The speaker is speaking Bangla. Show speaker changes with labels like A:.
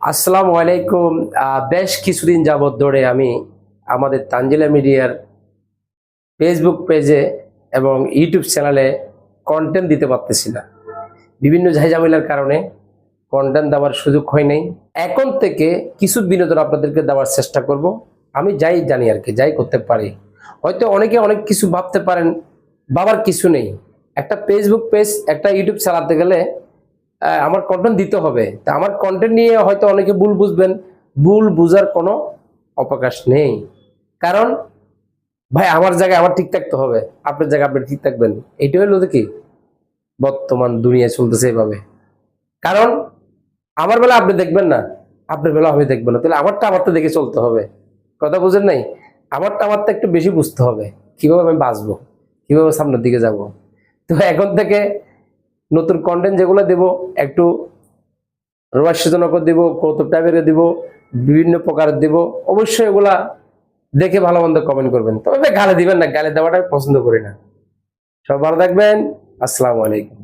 A: আসসালামু আলাইকুম। বেশ কিছুদিন যাবৎ ধরে আমি আমাদের তানজিলা মিডিয়ার ফেসবুক পেজে এবং ইউটিউব চ্যানেলে কন্টেন্ট দিতে পারতেছি না। বিভিন্ন ঝাইঝামেলার কারণে কন্টেন্ট দেওয়ার সুযোগ হয় নাই। এখন থেকে কিছু বিনোদন আপনাদেরকে দেওয়ার চেষ্টা করব। আমি যাই জানি আর কি, যাই করতে পারি। হয়তো অনেকে অনেক কিছু ভাবতে পারেন বাবার কিছু নেই। একটা ফেসবুক পেজ একটা ইউটিউব চালাতে গেলে আমার কন্টেন্ট দিতে হবে। তা আমার কন্টেন্ট নিয়ে হয়তো অনেকে ভুল বুঝবেন। ভুল বুঝার কোনো অবকাশ নেই। কারণ, ভাই, আমার জায়গায় আমার ঠিক থাকতে হবে। আপনার জায়গায় আপনি ঠিক থাকবেন। এইটা হলো কি? বর্তমান দুনিয়া চলতেছে এভাবে। কারণ, আমার বেলা আপনি দেখবেন না। আপনার বেলা আমি দেখবেন না। তাহলে আমারটা আমারটা দেখে চলতে হবে। কথা বুঝেন নাই? আমারটা আমারটা একটু বেশি বুঝতে হবে। কীভাবে আমি বাঁচবো? কীভাবে সামনের দিকে যাব? তো এখন থেকে নতুন কন্টেন্ট যেগুলো দেব, একটু রহস্যজনক দিব, কৌতুক টাইপের দিব, বিভিন্ন প্রকার দিব, অবশ্যই এগুলা দেখে ভালো মন্দ কমেন্ট করবেন। তবে গালে দিবেন না, গালে দেওয়াটা পছন্দ করি না। সব ভালো থাকবেন, আসসালামু আলাইকুম।